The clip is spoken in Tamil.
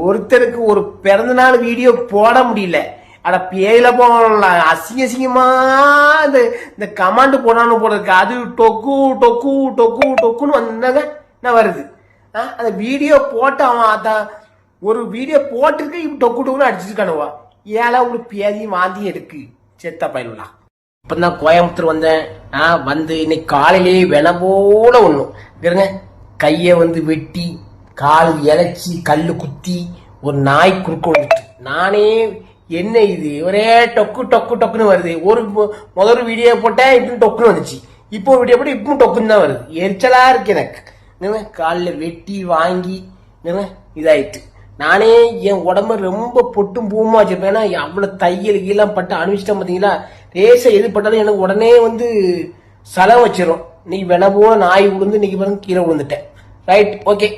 ஒருத்தருக்கு ஒரு பிறந்த நாள் வீடியோ போட முடியல. அட பேயில போகலாம் அசிங்க அசிங்கமா இந்த இந்த கமாண்ட் போடான்னு போடுறதுக்கு அது டொக்கு டொக்கு டொக்கு டொக்குன்னு வந்தாங்க என்ன வருது. ஆ, அந்த வீடியோ போட்டு அவன் அதான் ஒரு வீடியோ போட்டிருக்கு இப்போ டொக்கு டொக்குன்னு அடிச்சிருக்கானுவா ஏழை ஒரு பேதியும் வாந்தியும் எடுக்கு. செத்த பயனுலாம் இப்பதான் கோயம்புத்தூர் வந்தேன். ஆ வந்து இன்னைக்கு காலையிலேயே வென போல ஒன்றும் இருங்க. கையை வந்து வெட்டி கால் இழைச்சி கல் குத்தி ஒரு நாய் குறுக்க நானே என்ன இது? ஒரே டொக்கு டொக்கு டொக்குன்னு வருது. ஒரு முதல் வீடியோ போட்டேன் இப்படி டொக்குன்னு வந்துச்சு. இப்போ ஒரு வீடியோ போட்டு இப்போ டொக்குன்னு தான் வருது. எரிச்சலாக இருக்கு எனக்கு. என்ன காலில் வெட்டி வாங்கி என்ன இதாயிட்டு. நானே என் உடம்ப ரொம்ப பொட்டும் பூமா வச்சிருப்பேன். ஏன்னா அவ்வளோ தையல் கீழம் பட்டு அனுப்பிச்சிட்டேன் பார்த்தீங்களா ரேசை எது பட்டாலும் எனக்கு உடனே வந்து சலம் வச்சிடும் இன்னைக்கு வென போல நாய் விழுந்து இன்னைக்கு பாருங்க கீழே விழுந்துட்டேன் ரைட் ஓகே